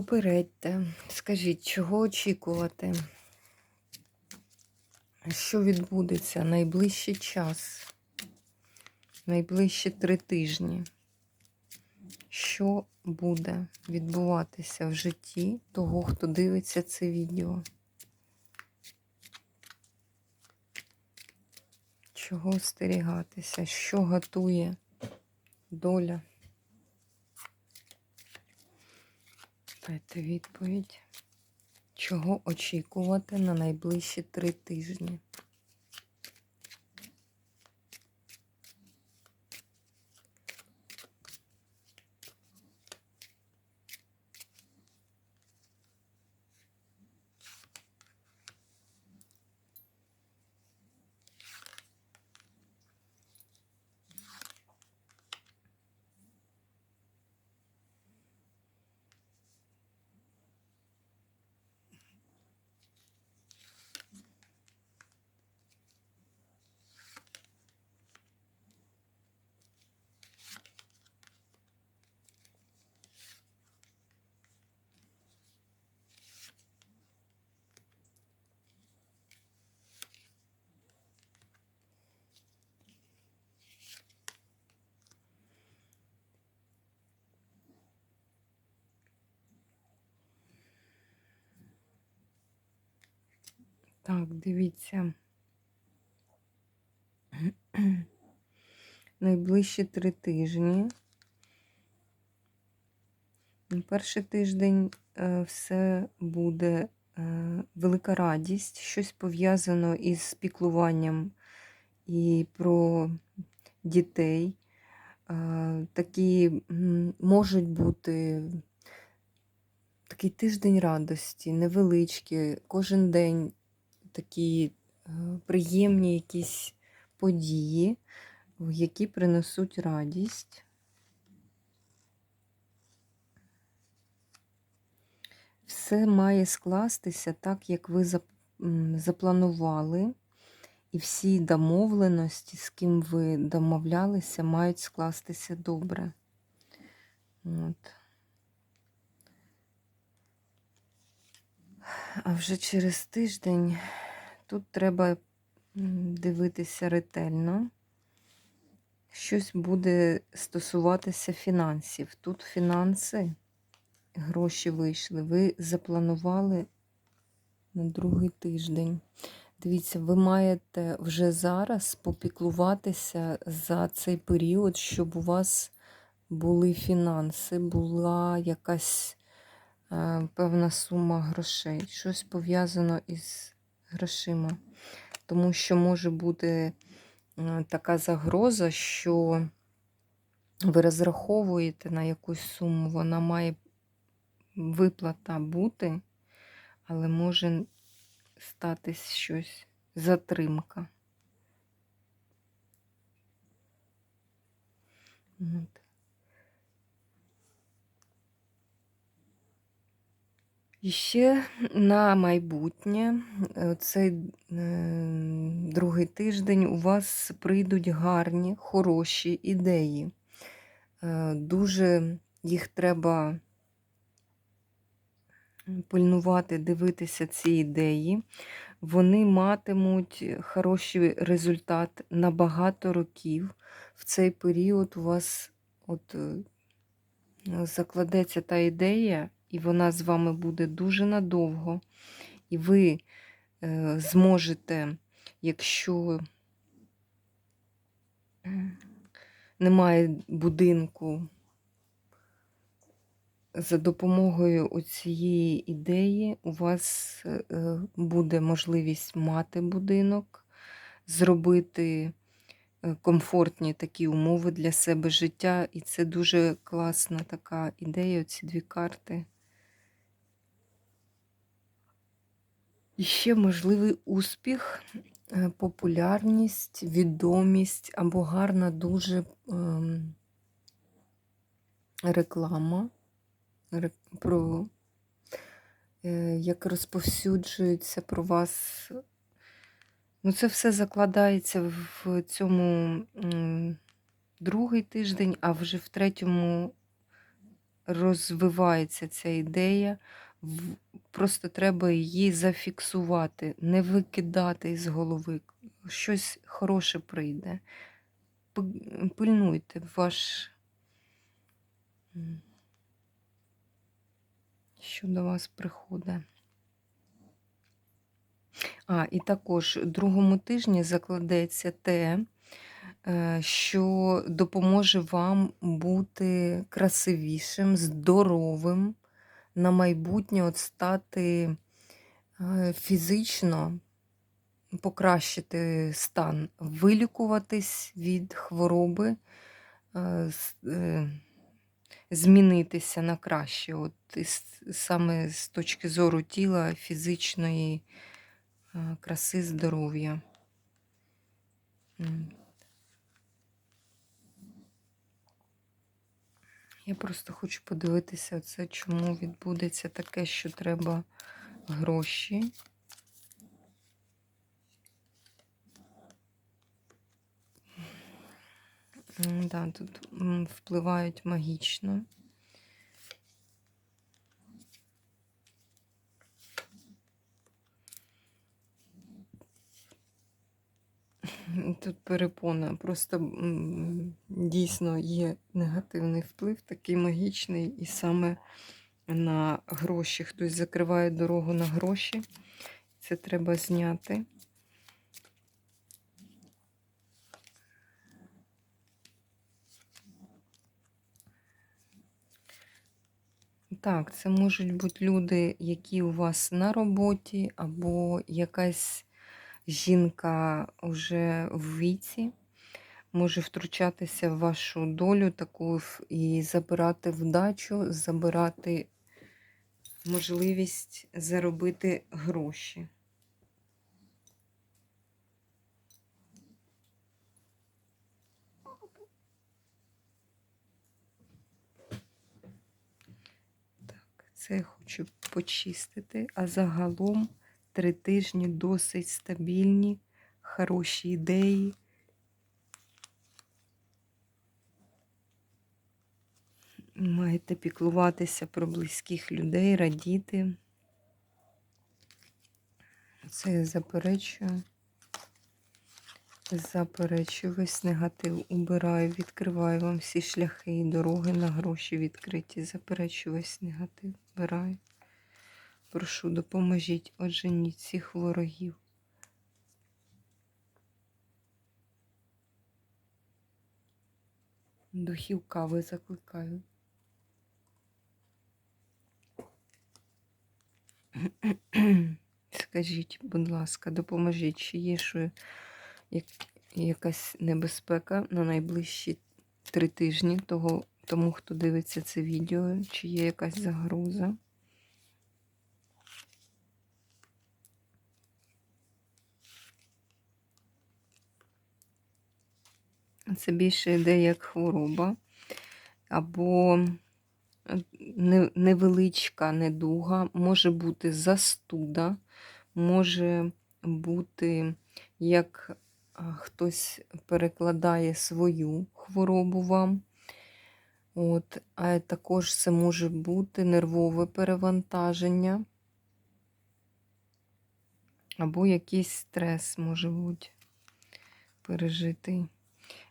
Попередьте, скажіть, чого очікувати? Що відбудеться найближчий час, найближчі три тижні? Що буде відбуватися в житті того, хто дивиться це відео? Чого остерігатися? Що готує доля? Дайте відповідь. Чого очікувати на найближчі три тижні? Так, дивіться. Найближчі три тижні. Перший тиждень е, все буде е, велика радість, щось пов'язано із піклуванням і про дітей. Е, такі можуть бути такий тиждень радості, невеличкі, кожен день такі е, приємні якісь події, які принесуть радість. Все має скластися так, як ви запланували, і всі домовленості, з ким ви домовлялися, мають скластися добре. От. А вже через тиждень тут треба дивитися ретельно. Щось буде стосуватися фінансів. Тут фінанси, гроші вийшли. Ви запланували на другий тиждень. Дивіться, ви маєте вже зараз попіклуватися за цей період, щоб у вас були фінанси, була якась Е, певна сума грошей. Щось пов'язано із грошима. Тому що може бути е, така загроза, що ви розраховуєте на якусь суму, вона має виплата бути, але може статись щось затримка. От. І ще на майбутнє, е, цей е, другий тиждень у вас прийдуть гарні, хороші ідеї. Е, дуже їх треба пильнувати, дивитися ці ідеї. Вони матимуть хороший результат на багато років. В цей період у вас от закладеться та ідея і вона з вами буде дуже надовго. І ви е, зможете, якщо немає будинку, за допомогою цієї ідеї у вас е, буде можливість мати будинок, зробити е, комфортні такі умови для себе життя. І це дуже класна така ідея, ці дві карти. І ще можливий успіх, е, популярність, відомість або гарна дуже ем, реклама про е, як розповсюджується про вас. Ну, це все закладається в цьому другий тиждень, а вже в третьому розвивається ця ідея. Просто треба її зафіксувати, не викидати із голови. Щось хороше прийде. Пильнуйте ваш. Що до вас приходить. А, і також в другому тижні закладеться те, е, що допоможе вам бути красивішим, здоровим, на майбутнє от стати е, фізично, покращити стан, вилікуватись від хвороби, е, е, змінитися на краще, от саме з точки зору тіла, фізичної краси, здоров'я. Я просто хочу подивитися, це чому відбудеться таке, що треба гроші. Да, тут впливають магічно. Тут перепона. Просто дійсно є негативний вплив, такий магічний, і саме на гроші. Хтось закриває дорогу на гроші. Це треба зняти. Так, це можуть бути люди, які у вас на роботі, або якась жінка вже в віці може втручатися в вашу долю таку і забирати вдачу, забирати можливість заробити гроші. Це я хочу почистити. А загалом три тижні досить стабільні, хороші ідеї. Маєте піклуватися про близьких людей, радіти. Це я заперечую. Заперечую весь негатив, убираю, відкриваю вам всі шляхи і дороги на гроші відкриті. Заперечую весь негатив, вбираю. Прошу, допоможіть, оженіть всіх ворогів. Духів кави закликаю. Скажіть, будь ласка, допоможіть, чи є що як, якась небезпека на найближчі три тижні того, тому, хто дивиться це відео, чи є якась загроза? Це більше йде як хвороба або е, невеличка недуга, може бути застуда, може бути, як хтось перекладає свою хворобу вам. От, а також це може бути нервове перевантаження, або якийсь стрес може бути пережитий.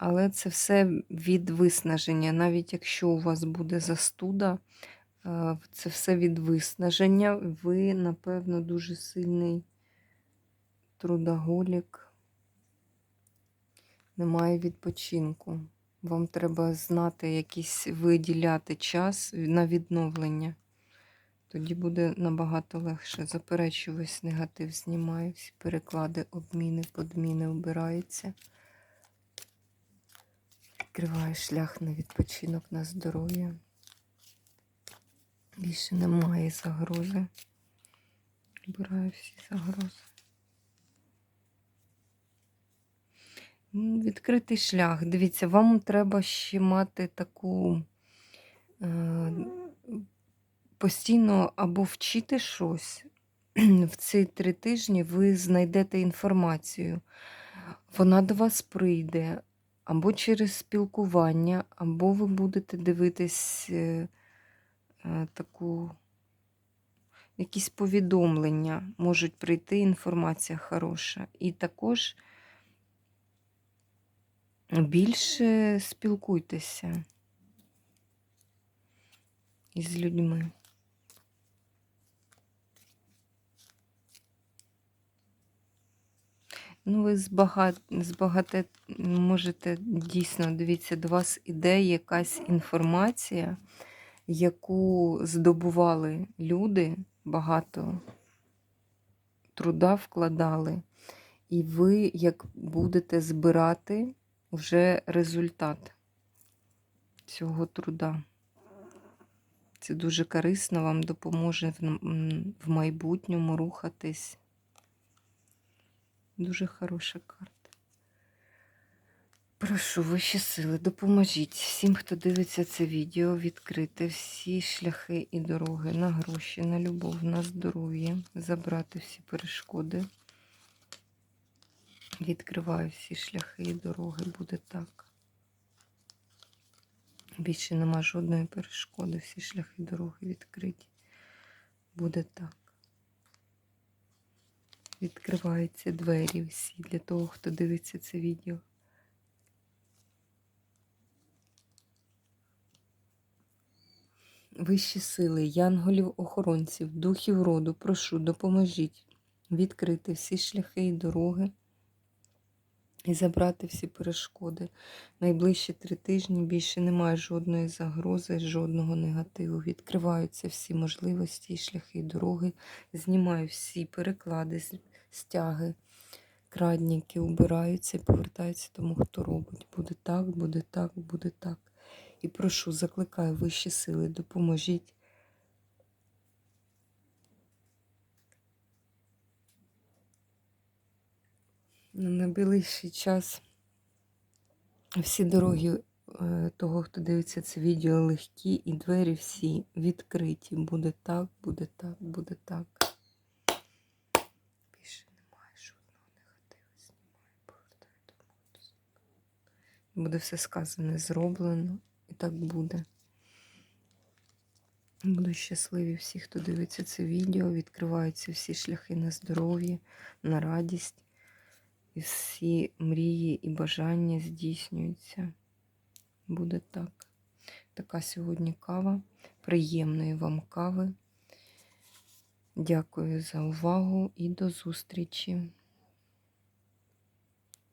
Але це все від виснаження. Навіть якщо у вас буде застуда, е, це все від виснаження. Ви, напевно, дуже сильний трудоголік. Немає відпочинку. Вам треба знати якийсь виділяти час на відновлення. Тоді буде набагато легше. Заперечую весь негатив, знімаю, всі переклади, обміни, подміни обираються. Відкриваю шлях на відпочинок, на здоров'я. Більше немає загрози. Убираю всі загрози. Ну, Відкритий шлях. Дивіться, вам треба ще мати таку е, постійно або вчити щось. В ці три тижні ви знайдете інформацію. Вона до вас прийде або через спілкування, або ви будете дивитись е, е, таку якісь повідомлення, можуть прийти інформація хороша. І також більше спілкуйтеся із людьми. Ну, ви збага... збагате можете дійсно, дивіться, до вас іде якась інформація, яку здобували люди, багато труда вкладали, і ви як будете збирати вже результат цього труда. Це дуже корисно вам допоможе в майбутньому рухатись. Дуже хороша карта. Прошу, вищі сили, допоможіть всім, хто дивиться це відео, відкрити всі шляхи і дороги на гроші, на любов, на здоров'я, забрати всі перешкоди. Відкриваю всі шляхи і дороги, буде так. Більше нема жодної перешкоди, всі шляхи дороги відкриті. Буде так. Відкриваються двері всі для того, хто дивиться це відео. Вищі сили, янголів-охоронців, духів роду, прошу, допоможіть відкрити всі шляхи і дороги і забрати всі перешкоди. Найближчі три тижні більше немає жодної загрози, жодного негативу. Відкриваються всі можливості і шляхи і дороги. Знімаю всі переклади, стяги, крадніки, убираються і повертаються тому, хто робить. Буде так, буде так, буде так. І прошу, закликаю вищі сили, допоможіть. На найближчий час всі дороги е, того, хто дивиться це відео, легкі, і двері всі відкриті. Буде так, буде так, буде так. Більше немає жодного негативу. Знімаю, повертаю до Буде все сказане, зроблено, і так буде. Буду щасливі всі, хто дивиться це відео. Відкриваються всі шляхи на здоров'я, на радість. І всі мрії і бажання здійснюються. Буде так. Така сьогодні кава. Приємної вам кави. Дякую за увагу і до зустрічі!